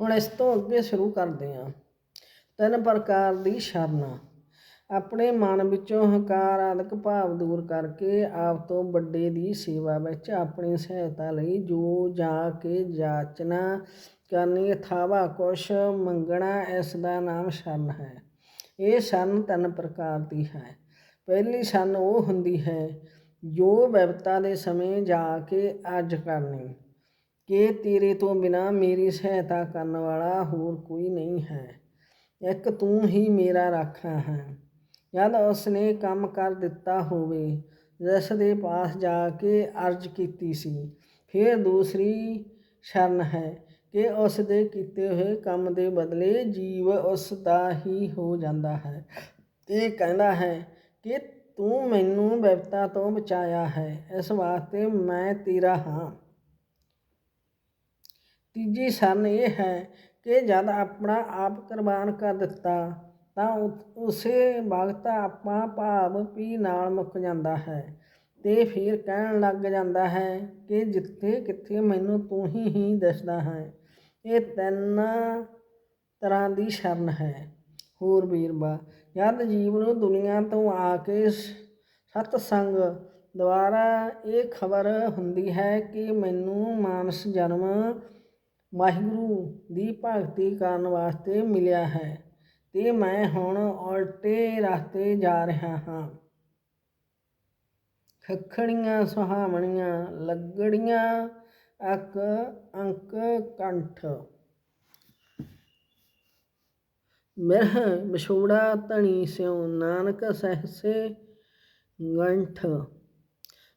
ਹੁਣ ਇਸ ਤੋਂ ਅੱਗੇ ਸ਼ੁਰੂ ਕਰਦੇ ਹਾਂ। ਤਿੰਨ ਪ੍ਰਕਾਰ ਦੀ ਸ਼ਰਨ। ਆਪਣੇ ਮਨ ਵਿੱਚੋਂ ਹੰਕਾਰ ਭਾਵ ਦੂਰ ਕਰਕੇ ਆਪ ਤੋਂ ਵੱਡੇ ਦੀ ਸੇਵਾ ਵਿੱਚ ਆਪਣੀ ਸਹਾਇਤਾ ਲਈ ਜੋ ਜਾ ਕੇ ਜਾਚਨਾ ਕਰਨੀ ਅਥਾਵਾ ਕੁਛ ਮੰਗਣਾ, ਇਸ ਦਾ ਨਾਮ ਸ਼ਰਨ ਹੈ। ਇਹ ਸ਼ਰਨ ਤਿੰਨ ਪ੍ਰਕਾਰ ਦੀ ਹੈ। ਪਹਿਲੀ ਸ਼ਰਨ ਉਹ ਹੁੰਦੀ ਹੈ ਜੋ ਵਿਪਤਾ ਦੇ ਸਮੇਂ ਜਾ ਕੇ ਅੱਜ ਕਰਨੀ। ਕਿ ਤੇਰੇ ਤੋਂ ਬਿਨਾ ਮੇਰੀ ਸਹਾਇਤਾ ਕਰਨ ਵਾਲਾ ਹੋਰ ਕੋਈ ਨਹੀਂ ਹੈ। ਇੱਕ ਤੂੰ ਹੀ ਮੇਰਾ ਰਾਖਾ ਹੈ। ਜਦ ਉਸਨੇ ਕੰਮ ਕਰ ਦਿੱਤਾ ਹੋਵੇ, ਜਿਸ ਦੇ ਪਾਸ ਜਾ ਕੇ ਅਰਜ਼ ਕੀਤੀ ਸੀ, ਫਿਰ ਦੂਸਰੀ ਸ਼ਰਨ ਹੈ ਕਿ ਉਸ ਦੇ ਕੀਤੇ ਹੋਏ ਕੰਮ ਦੇ ਬਦਲੇ ਜੀਵ ਉਸ ਦਾ ਹੀ ਹੋ ਜਾਂਦਾ ਹੈ। ਇਹ ਕਹਿੰਦਾ ਹੈ ਕਿ ਤੂੰ ਮੈਨੂੰ ਵਿਪਤਾ ਤੋਂ ਬਚਾਇਆ ਹੈ। ਇਸ ਵਾਸਤੇ ਮੈਂ ਤੇਰਾ ਹਾਂ। ਤੀਜੀ ਸ਼ਰਨ ਇਹ ਹੈ ਕਿ ਜਦ ਆਪਣਾ ਆਪ ਕੁਰਬਾਨ ਕਰ ਦਿੱਤਾ, ਤਾਂ ਉ- ਉਸੇ ਵਕਤ ਆਪਾਂ ਭਾਵ ਵੀ ਨਾਲ ਮੁੱਕ ਜਾਂਦਾ ਹੈ ਤੇ ਫਿਰ ਕਹਿਣ ਲੱਗ ਜਾਂਦਾ ਹੈ ਕਿ ਜਿੱਥੇ ਕਿੱਥੇ ਮੈਨੂੰ ਤੂੰ ਹੀ ਹੀ ਦਿਸਦਾ ਹੈ, ਇਹ ਤਿੰਨ ਤਰ੍ਹਾਂ ਦੀ ਸ਼ਰਨ ਹੈ। ਹੋਰ ਵੀਰਵਾ, ਜਦ ਜੀਵ ਨੂੰ ਦੁਨੀਆ ਤੋਂ ਆ ਕੇ ਸ- ਸਤਸੰਗ ਦੁਆਰਾ ਇਹ ਖਬਰ ਹੁੰਦੀ ਹੈ ਕਿ ਮੈਨੂੰ ਮਾਨਸ ਜਨਮ ਵਾਹਿਗੁਰੂ ਦੀ ਭਗਤੀ ਕਰਨ ਵਾਸਤੇ ਮਿਲਿਆ ਹੈ, ਤੇ ਮੈਂ ਹੁਣ ਉਲਟੇ ਰਸਤੇ ਜਾ ਰਿਹਾ ਹਾਂ। ਖੱਖੜੀਆਂ ਸੁਹਾਵਣੀਆਂ, ਲੱਗੜੀਆਂ ਅਕ ਅੰਕ ਕੰਠ। ਮਹਿ ਵਿਛੋੜਾ ਧਣੀ ਸਿਉ ਨਾਨਕ ਸਹਸੇ ਗੰਠ।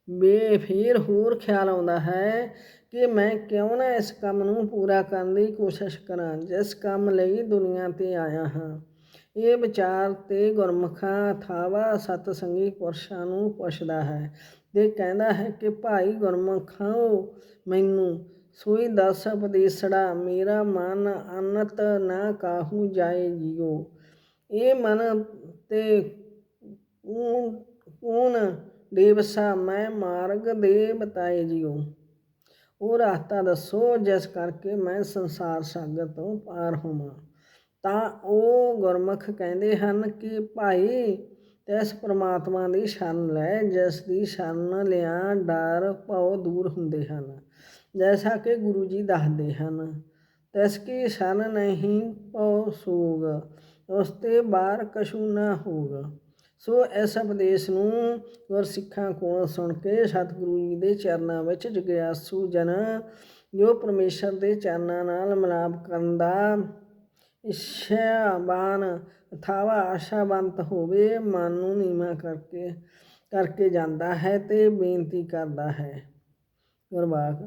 ਬੇ ਫੇਰ ਹੋਰ ਖਿਆਲ ਆਉਂਦਾ ਹੈ ਕਿ ਮੈਂ ਕਿਉਂ ਨਾ ਇਸ ਕੰਮ ਨੂੰ ਪੂਰਾ ਕਰਨ ਦੀ ਕੋਸ਼ਿਸ਼ ਕਰਾਂ, ਜਿਸ ਕੰਮ ਲਈ ਦੁਨੀਆ ਤੇ ਆਇਆ ਹਾਂ। ਇਹ ਵਿਚਾਰ ਤੇ ਗੁਰਮੁਖਾਂ ਥਾਵਾ ਸਤਸੰਗੀ ਪੁਰਸ਼ਾਂ ਨੂੰ ਪੁੱਛਦਾ ਹੈ ਤੇ ਕਹਿੰਦਾ ਹੈ ਕਿ ਭਾਈ ਗੁਰਮੁਖਾਓ ਮੈਨੂੰ ਸੋਈ ਦਸ ਉਪਦੇਸੜਾ ਮੇਰਾ ਮਨ ਅਨਤ ਨਾ ਕਾਹੂ ਜਾਏ ਜੀਓ। ਇਹ ਮਨ ਤੇ ਕੂਣ ਦੇਵਸਾ, ਮੈਂ ਮਾਰਗ ਦੇ ਬਤਾਏ ਜੀਓ। ਉਹ ਰਸਤਾ ਦੱਸੋ ਜਿਸ ਕਰਕੇ ਮੈਂ ਸੰਸਾਰ ਸਾਗਰ ਤੋਂ ਪਾਰ ਹੋਵਾਂ। ਤਾਂ ਉਹ ਗੁਰਮੁਖ ਕਹਿੰਦੇ ਹਨ ਕਿ ਭਾਈ, ਤਿਸ ਪ੍ਰਮਾਤਮਾ ਦੀ ਸ਼ਰਨ ਲੈ, ਜਿਸ ਦੀ ਸ਼ਰਨ ਲਿਆ ਡਰ ਭਉ ਦੂਰ ਹੁੰਦੇ ਹਨ। ਜੈਸਾ ਕਿ ਗੁਰੂ ਜੀ ਦੱਸਦੇ ਹਨ, ਤਿਸ ਕੀ ਸ਼ਰਨ ਨਹੀਂ ਭਉ ਸੂਗ, ਉਸ ਤੇ ਬਾਹਰ ਕਸ਼ੂ ਨਾ ਹੋਗ। ਸੋ ਇਸ ਉਪਦੇਸ਼ ਨੂੰ ਗੁਰਸਿੱਖਾਂ ਕੋਲ ਸੁਣ ਕੇ ਸਤਿਗੁਰੂ ਜੀ ਦੇ ਚਰਨਾਂ ਵਿੱਚ ਜਗਿਆਸੂ ਜਨ, ਜੋ ਪਰਮੇਸ਼ਰ ਦੇ ਚਰਨਾਂ ਨਾਲ ਮਿਲਾਪ ਕਰਨ ਦਾ ਇੱਛਾਵਾਨ ਅਥਾਵਾ ਆਸ਼ਾਵੰਤ ਹੋਵੇ, ਮਨ ਨੂੰ ਨੀਵਾਂ ਕਰਕੇ ਕਰਕੇ ਜਾਂਦਾ ਹੈ ਤੇ ਬੇਨਤੀ ਕਰਦਾ ਹੈ। ਗੁਰਬਾਖ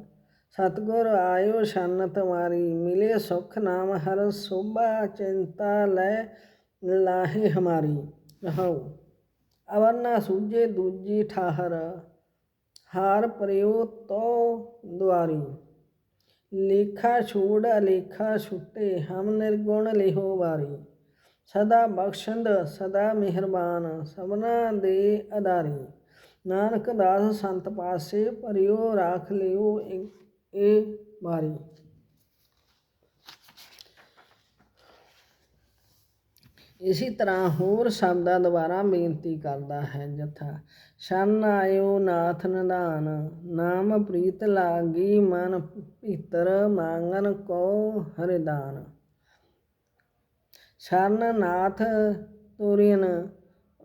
ਸਤਗੁਰ ਆਇਓ ਸ਼ਨ ਤੁਮਾਰੀ ਮਿਲੇ ਸੁਖ ਨਾਮ ਹਰ ਸੋਭਾ, ਚਿੰਤਾ ਲੈ ਲਾਹੇ ਹਮਾਰੀ। ਰਹਾਉ ਅਵਰਨਾ ਸੂਝੇ ਦੂਜੀ ਠਾਹਰ, ਹਾਰ ਪਰਿਓ ਤੋ ਦੁਆਰੀ। ਲੇਖਾ ਛੋੜ ਅਲੇਖਾ ਛੁੱਟੇ, ਹਮ ਨਿਰਗੁਣ ਲਿਹੋ ਵਾਰੀ। ਸਦਾ ਬਖਸ਼ੰਦ, ਸਦਾ ਮਿਹਰਬਾਨ, ਸਭਨਾ ਦੇ ਅਦਾਰੀ। ਨਾਨਕ ਦਾਸ ਸੰਤ ਪਾਸੇ, ਪਰਿਓ ਰਾਖ ਲਿਓ ਇਹ ਵਾਰੀ। ਇਸੇ ਤਰ੍ਹਾਂ ਹੋਰ ਸ਼ਬਦਾਂ ਦੁਆਰਾ ਬੇਨਤੀ ਕਰਦਾ ਹੈ ਜਥਾ ਸ਼ਨ ਆਇਓ ਨਾਥ ਨਿਧਾਨ, ਨਾਮ ਪ੍ਰੀਤ ਲਾਗੀ ਮਨ ਭੀਤਰ ਮੰਗਨ ਕੋ ਹਰਿਦਾਨ। ਸ਼ਨ ਨਾਥ ਤੁਰਿਨ,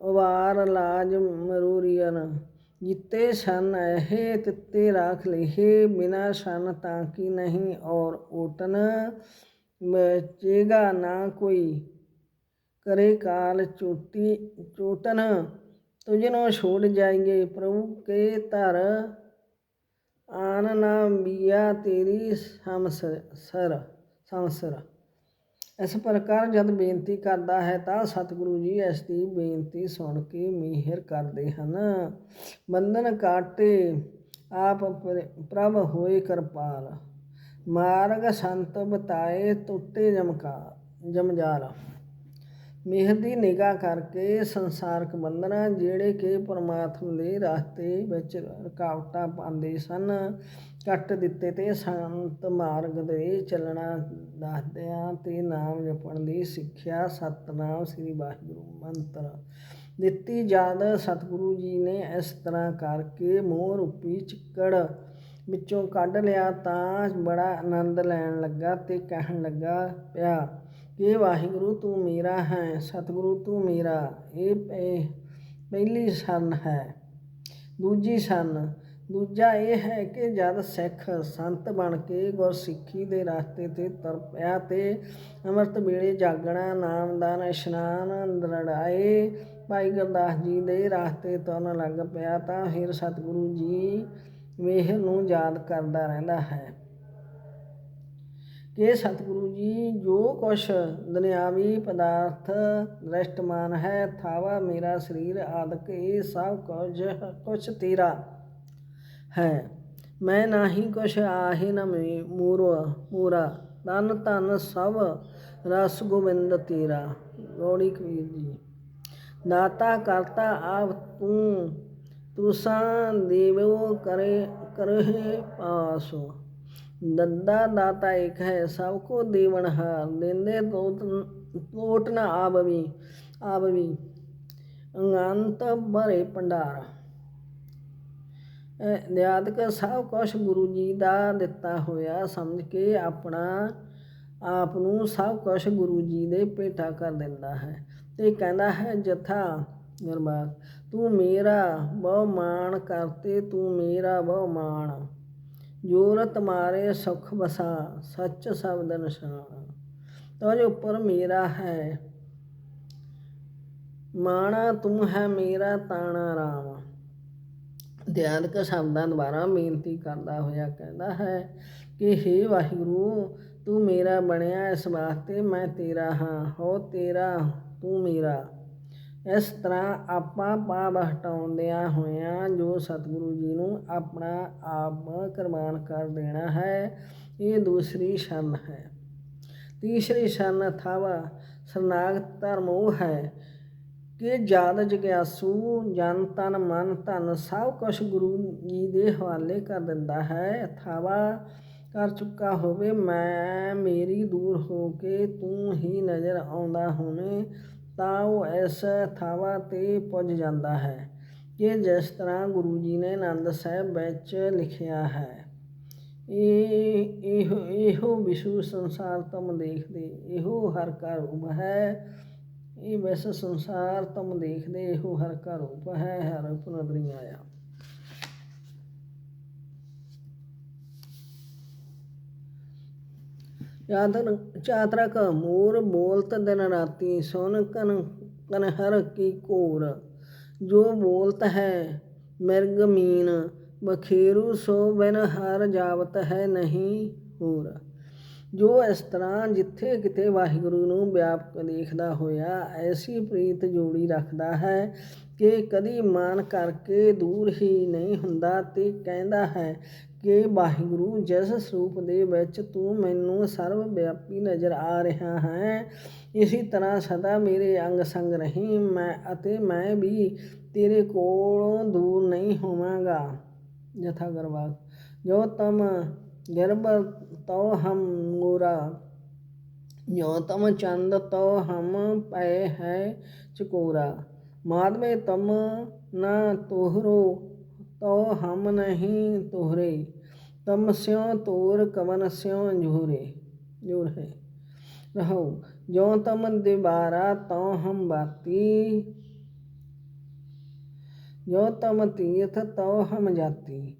ਉਵਾਰ ਲਾਜ ਮਰੂਰੀਨ ਜਿੱਤੇ ਸ਼ਨ ਇਹ ਤਿੱਤੇ ਰਾਖ ਲਿਹੇ, ਬਿਨਾ ਸ਼ਨ ਤਾਂ ਕੀ ਨਹੀਂ ਔਰ ਓਟਨ ਬਚੇਗਾ ਨਾ ਕੋਈ। करे काल चोटी चोटन तुझनो छोड़ जाएंगे प्रभु के धर आन ना बिया तेरी ਸਮਸਰ ਸਰ ਸਮਸਰ ਇਸ ਪ੍ਰਕਾਰ ਜਦ ਬੇਨਤੀ ਕਰਦਾ ਹੈ ਤਾਂ ਸਤਿਗੁਰੂ ਜੀ ਇਸ ਦੀ ਬੇਨਤੀ ਸੁਣ ਕੇ ਮਿਹਰ ਕਰਦੇ ਹਨ ਬੰਧਨ ਕਾਟੇ ਆਪ ਪਰ- ਪ੍ਰਭ ਹੋਏ ਕਿਰਪਾਲ ਮਾਰਗ ਸੰਤ ਬਤਾਏ ਟੁੱਟੇ ਜਮਕਾ ਜਮਜਾਲ ਮਿਹਰ ਦੀ ਨਿਗਾਹ ਕਰਕੇ ਸੰਸਾਰਕ ਬੰਧਨਾਂ ਜਿਹੜੇ ਕਿ ਪਰਮਾਤਮਾ ਦੇ ਰਸਤੇ ਵਿੱਚ ਰੁਕਾਵਟਾਂ ਪਾਉਂਦੇ ਸਨ, ਕੱਟ ਦਿੱਤੇ ਤੇ ਸੰਤ ਮਾਰਗ ਦੇ ਚੱਲਣਾ ਦੱਸਦਿਆਂ ਤੇ ਨਾਮ ਜਪਣ ਦੀ ਸਿੱਖਿਆ ਸਤਨਾਮ ਸ੍ਰੀ ਵਾਹਿਗੁਰੂ ਮੰਤਰ ਦਿੱਤੀ। ਜਦ ਸਤਿਗੁਰੂ ਜੀ ਨੇ ਇਸ ਤਰ੍ਹਾਂ ਕਰਕੇ ਮੋਹ ਰੂਪੀ ਚਿੱਕੜ ਵਿੱਚੋਂ ਕੱਢ ਲਿਆ ਤਾਂ ਬੜਾ ਆਨੰਦ ਲੈਣ ਲੱਗਾ ਤੇ ਕਹਿਣ ਲੱਗਾ, ਪਿਆ ਕਿ ਵਾਹਿਗੁਰੂ ਤੂੰ ਮੇਰਾ ਹੈ, ਸਤਿਗੁਰੂ ਤੂੰ ਮੇਰਾ, ਇਹ ਪਹਿ- ਪਹਿਲੀ ਸਰਨ ਹੈ, ਦੂਜੀ ਸਰਨ ਦੂਜਾ ਇਹ ਹੈ ਕਿ ਜਦ ਸਿੱਖ ਸੰਤ ਬਣ ਕੇ ਗੁਰਸਿੱਖੀ ਦੇ ਰਸਤੇ ਤੇ ਤੁਰ ਪਿਆ ਤੇ ਅੰਮ੍ਰਿਤ ਵੇਲੇ ਜਾਗਣਾ ਨਾਮਦਾਨ ਇਸ਼ਨਾਨ ਦਰੜਾਏ ਭਾਈ ਗੁਰਦਾਸ ਜੀ ਦੇ ਰਸਤੇ ਤੁਰਨ ਲੱਗ ਪਿਆ ਤਾਂ ਫਿਰ ਸਤਿਗੁਰੂ ਜੀ ਵੇਹ ਨੂੰ ਯਾਦ ਕਰਦਾ ਰਹਿੰਦਾ ਹੈ। ਕਿ ਸਤਿਗੁਰੂ ਜੀ, ਜੋ ਕੁਛ ਦੁਨਿਆਵੀ ਪਦਾਰਥ ਦ੍ਰਿਸ਼ਟਮਾਨ ਹੈ, ਥਾਵਾ ਮੇਰਾ ਸਰੀਰ ਆਦਿਕ, ਇਹ ਸਭ ਕੁਝ, ਕੁਛ ਤੇਰਾ ਹੈ। ਮੈਂ ਨਾਹੀ ਕੁਛ ਆਹੇ ਨ ਮੇ- ਮੂਰੋ, ਮੂਰਾ, ਤਨ ਧਨ ਸਭ ਰਸ ਗੋਬਿੰਦ ਤੇਰਾ। ਰੋਣੀ ਕਬੀਰ ਜੀ, ਦਾਤਾ ਕਰਤਾ ਆਪ ਤੂੰ, ਤੁਸਾਂ ਦੇਵੋ ਕਰੇ, ਕਰਹਿ ਪਾਸੋ। ਦੰਦਾ ਦਾਤਾ ਇੱਕ ਹੈ, ਸਭ ਕੋ ਦੇਵਨ ਹਾਰ ਦਿੰਦੇ ਤੋਟ ਤੋਟ ਨ ਆਵੀ ਆਵੀ ਅਨੰਤ ਭਰੇ ਭੰਡਾਰ। ਨਿਆਦਕ ਸਭ ਕੁਛ ਗੁਰੂ ਜੀ ਦਾ ਦਿੱਤਾ ਹੋਇਆ ਸਮਝ ਕੇ ਆਪਣਾ ਆਪ ਨੂੰ ਸਭ ਕੁਛ ਗੁਰੂ ਜੀ ਦੇ ਭੇਟਾ ਕਰ ਦਿੰਦਾ ਹੈ। ਤੇ ਕਹਿੰਦਾ ਹੈ, ਜਥਾ ਗੁਰਬਾਗ ਤੂੰ ਮੇਰਾ ਬਹੁ ਮਾਣ ਕਰਤੇ ਤੂੰ ਮੇਰਾ ਬਹੁ ਮਾਣ ਜੋਰਤ ਮਾਰੇ ਸੁਖ ਬਸਾ ਸੱਚ ਸ਼ਬਦ ਨਿਸ਼ਾਨ। ਤੁਝ ਉੱਪਰ ਮੇਰਾ ਹੈ, ਮਾਣਾ ਤੂੰ ਹੈ ਮੇਰਾ ਤਾਣਾ ਰਾਮ। ਧਿਆਨਕ ਸ਼ਬਦਾਂ ਦੁਆਰਾ ਬੇਨਤੀ ਕਰਦਾ ਹੋਇਆ ਕਹਿੰਦਾ ਹੈ ਕਿ ਹੇ ਵਾਹਿਗੁਰੂ, ਤੂੰ ਮੇਰਾ ਬਣਿਆ, ਇਸ ਵਾਸਤੇ ਮੈਂ ਤੇਰਾ ਹਾਂ, ਹੋ ਤੇਰਾ, ਤੂੰ ਮੇਰਾ। ਇਸ ਤਰ੍ਹਾਂ ਆਪਾਂ ਪਾਪ ਹਟਾਉਂਦਿਆਂ ਹੋਇਆਂ ਜੋ ਸਤਿਗੁਰੂ ਜੀ ਨੂੰ ਆਪਣਾ ਆਪ ਕੁਰਬਾਨ ਕਰ ਦੇਣਾ ਹੈ, ਇਹ ਦੂਸਰੀ ਸ਼ਰਨ ਹੈ। ਤੀਸਰੀ ਸ਼ਰਨ ਅਥਵਾ ਸਰਨਾਗਤ ਧਰਮ ਉਹ ਹੈ ਕਿ ਜਦ ਜਗਿਆਸੂ ਜਨ ਤਨ ਮਨ ਧਨ ਸਭ ਕੁਝ ਗੁਰੂ ਜੀ ਦੇ ਹਵਾਲੇ ਕਰ ਦਿੰਦਾ ਹੈ। ਅਥਵਾ, ਕਰ ਚੁੱਕਾ ਹੋਵੇ ਮੈਂ, ਮੇਰੀ ਦੂਰ ਹੋ ਕੇ ਤੂੰ ਹੀ ਨਜ਼ਰ ਆਉਂਦਾ ਹੋਵੇਂ ਤਾਂ ਉਹ ਇਸ ਥਾਵਾ ਤੇ ਪੁੱਜ ਜਾਂਦਾ ਹੈ ਕਿ ਜਿਸ ਤਰ੍ਹਾਂ ਗੁਰੂ ਜੀ ਨੇ ਆਨੰਦ ਸਾਹਿਬ ਵਿੱਚ ਲਿਖਿਆ ਹੈ। ਇਹ ਇਹੋ ਇਹੋ ਵਿਸ਼ੂ ਸੰਸਾਰ ਤੁਮ ਦੇਖਦੇ, ਇਹੋ ਹਰ ਕਾ ਰੂਪ ਹੈ। ਇਹ ਵੈਸ ਸੰਸਾਰ ਤੁਮ ਦੇਖਦੇ, ਇਹੋ ਹਰ ਕਾ ਰੂਪ ਹੈ, ਹਰ ਰੂਪ ਨਦਰੀ ਆਇਆ। ਚਾਦਰ ਚਾਤਰਕ, ਮੋਰ ਬੋਲਤ ਦਿਨ ਰਾਤੀ, ਸੁਨ ਕਨ ਕਨ ਹਰ ਕੀ ਕੋਰ ਜੋ ਬੋਲਤ ਹੈ, ਮਿਰਗ ਮੀਨ, ਬਖੇਰੂ ਸੋ ਬਿਨ ਹਰ ਜਾਵਤ ਹੈ ਨਹੀਂ ਹੋਰ। ਜੋ ਇਸ ਤਰ੍ਹਾਂ ਜਿੱਥੇ ਕਿਤੇ ਵਾਹਿਗੁਰੂ ਨੂੰ ਵਿਆਪਕ ਦੇਖਦਾ ਹੋਇਆ, ਐਸੀ ਪ੍ਰੀਤ ਜੋੜੀ ਰੱਖਦਾ ਹੈ ਕਿ ਕਦੀ ਮਾਨ ਕਰਕੇ ਦੂਰ ਹੀ ਨਹੀਂ ਹੁੰਦਾ ਤੇ ਕਹਿੰਦਾ ਹੈ ਕਿ ਵਾਹਿਗੁਰੂ, ਜਿਸ ਸਰੂਪ ਦੇ ਵਿੱਚ ਤੂੰ ਮੈਨੂੰ ਸਰਵ ਵਿਆਪੀ ਨਜ਼ਰ ਆ ਰਿਹਾ ਹੈ, ਇਸੇ ਤਰ੍ਹਾਂ ਸਦਾ ਮੇਰੇ ਅੰਗ ਸੰਗ ਰਹੀ ਮੈਂ ਅਤੇ ਮੈਂ ਵੀ ਤੇਰੇ ਕੋਲੋਂ ਦੂਰ ਨਹੀਂ ਹੋਵਾਂਗਾ। ਜਥਾ ਗਰਵਾਗ ਜੋ ਤਮ ਗਰਭ, ਤਉ ਹਮ ਮੂਰਾ। ਜੋ ਤਮ ਚੰਦ ਤੋ ਹਮ ਪਏ ਹੈ ਚਕੋਰਾ। ਮਾਦਮੇ ਤਮ ਨਾ ਤੋਹਰੋ। ਤਉ ਹਮ ਨਹੀਂ ਤੋਹਰੇ ਤਮ ਸਿਉ ਤੋਰ ਕਵਨ ਸਿਉ ਜੂਰੇ ਜੂਰ ਹੈ ਰਹੋ ਜੋ ਤਮ ਦਿਬਾਰਾ ਤਉ ਹਮ ਬਾਤੀ ਜੋ ਤਮ ਤੀਰਥ ਤਉ ਹਮ ਜਾਤੀ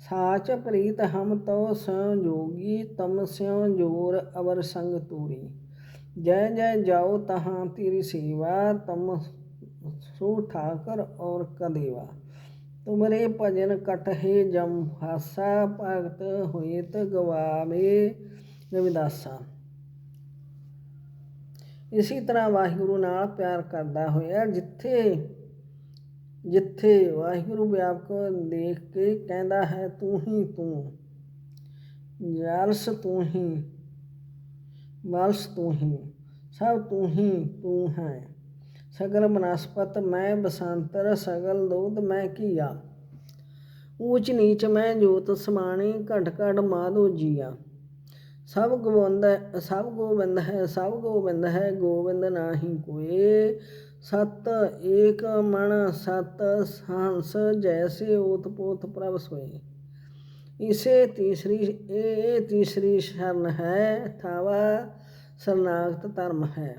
ਸਾਚ ਪ੍ਰੀਤ ਹਮ ਤਉ ਸੰਜੋਗੀ ਤਮ ਸਿਉ ਜੋਰ ਅਵਰ ਸੰਗ ਤੂਰੀ ਜੈ ਜੈ ਜਾਓ ਤਹਾਂ ਤੇਰੀ ਸੇਵਾ ਤਮ ਸੋ ਠਾਕਰ ਔਰ ਕਦੇਵਾ ਤੁਮਰੇ ਭਜਨ ਕਟਹਿ ਜਮ ਹਾਸਾ ਭਗਤ ਹੋਇਤ ਗਵਾਵੇ ਰਵਿਦਾਸਾ। ਇਸੇ ਤਰ੍ਹਾਂ ਵਾਹਿਗੁਰੂ ਨਾਲ ਪਿਆਰ ਕਰਦਾ ਹੋਇਆ ਜਿੱਥੇ ਜਿੱਥੇ ਵਾਹਿਗੁਰੂ ਵਿਆਪਕ ਦੇਖ ਕੇ ਕਹਿੰਦਾ ਹੈ, ਤੂੰ ਹੀ ਤੂੰ। ਜਲਸ ਤੂੰ ਹੀ ਵਲਸ ਤੂੰ ਹੀ, ਸਭ ਤੂੰ ਹੀ ਤੂੰ ਹੈ। ਸਗਲ ਬਨਸਪਤ ਮੈਂ ਬਸੰਤਰ, ਸਗਲ ਦੁੱਧ ਮੈਂ ਕੀਆ ਊਚ ਨੀਚ ਮੈਂ ਜੋਤ ਸਮਾਣੀ, ਘਟ ਘਟ ਮਾਧੋ ਜੀਆ। ਸਭ ਗੋਬਿੰਦ ਸਭ ਗੋਬਿੰਦ ਹੈ, ਸਭ ਗੋਬਿੰਦ ਹੈ, ਗੋਬਿੰਦ ਨਾਹੀ ਕੋਏ। ਸਤ ਏਕ ਮਣ, ਸਤ ਹੰਸ ਜੈਸੇ ਓਤ ਪੋਤ ਪ੍ਰਭ ਸੋਏ। ਇਸੇ ਤੀਸਰੀ, ਇਹ ਤੀਸਰੀ ਸ਼ਰਨ ਹੈ, ਥਾਵਾ ਸਰਨਾਗਤ ਧਰਮ ਹੈ।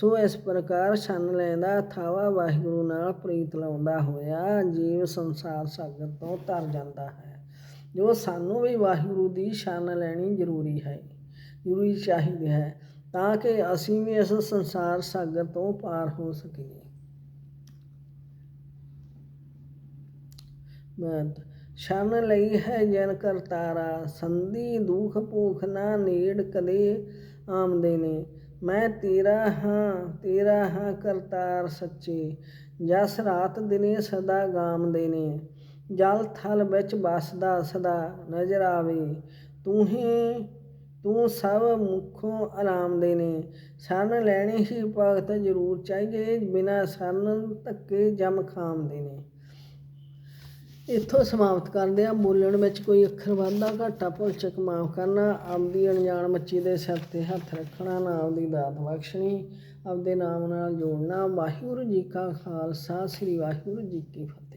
ਸੋ ਇਸ ਪ੍ਰਕਾਰ ਛੰਨ ਲੈਂਦਾ, ਥਾਵਾ ਵਾਹਿਗੁਰੂ ਨਾਲ ਪ੍ਰੀਤ ਲਾਉਂਦਾ ਹੋਇਆ, ਜੀਵ ਸੰਸਾਰ ਸਾਗਰ ਤੋਂ ਤਰ ਜਾਂਦਾ ਹੈ। ਜੋ ਸਾਨੂੰ ਵੀ ਵਾਹਿਗੁਰੂ ਦੀ ਛੰਨ ਲੈਣੀ ਜ਼ਰੂਰੀ ਹੈ, ਜ਼ਰੂਰੀ ਚਾਹੀਦੀ ਹੈ, ਤਾਂ ਕਿ ਅਸੀਂ ਵੀ ਇਸ ਸੰਸਾਰ ਸਾਗਰ ਤੋਂ ਪਾਰ ਹੋ ਸਕੀਏ। ਮਤ ਸ਼ਰਨ ਲਈ ਹੈ ਜਨ ਕਰਤਾਰਾ, ਸੰਧੀ ਦੁਖ ਭੂਖ ਨਾ ਨੇੜ ਕਦੇ ਆਮਦੇ ਨੇ। ਮੈਂ ਤੇਰਾ ਹਾਂ ਤੇਰਾ ਹਾਂ ਕਰਤਾਰ ਸੱਚੇ। ਜਸ ਰਾਤ ਦਿਨੇ ਸਦਾ ਗਾਮਦੇ ਨੇ ਜਲ ਥਲ ਵਿੱਚ ਬਸਦਾ ਸਦਾ ਨਜ਼ਰ ਆਵੇ। ਤੂੰ ਹੀ ਤੂੰ ਸਭ ਮੁਖੋਂ ਆਰਾਮ ਦੇ ਨੇ ਸ਼ਰਨ ਲੈਣੀ ਹੀ ਭਗਤ ਜ਼ਰੂਰ ਚਾਹੀਏ ਬਿਨਾ ਸ਼ਰਨ ਧੱਕੇ ਜਮ ਖਾਮਦੇ ਨੇ ਇੱਥੋਂ ਸਮਾਪਤ ਕਰਦੇ ਆ ਬੋਲਣ ਵਿੱਚ ਕੋਈ ਅੱਖਰ ਵਾਧਾ ਘਾਟਾ ਭੁੱਲ ਚੁੱਕ ਮਾਫ ਕਰਨਾ, ਆਪਦੀ ਅਣਜਾਣ ਮੱਚੀ ਦੇ ਸਿਰ ਤੇ ਹੱਥ ਰੱਖਣਾ, ਨਾ ਆਪਦੀ ਦਾਤ ਬਖਸ਼ਣੀ, ਆਪਦੇ ਨਾਮ ਨਾਲ ਜੋੜਨਾ। ਵਾਹਿਗੁਰੂ ਜੀ ਕਾ ਖਾਲਸਾ, ਸ੍ਰੀ ਵਾਹਿਗੁਰੂ ਜੀ ਕੀ ਫਤਿਹ।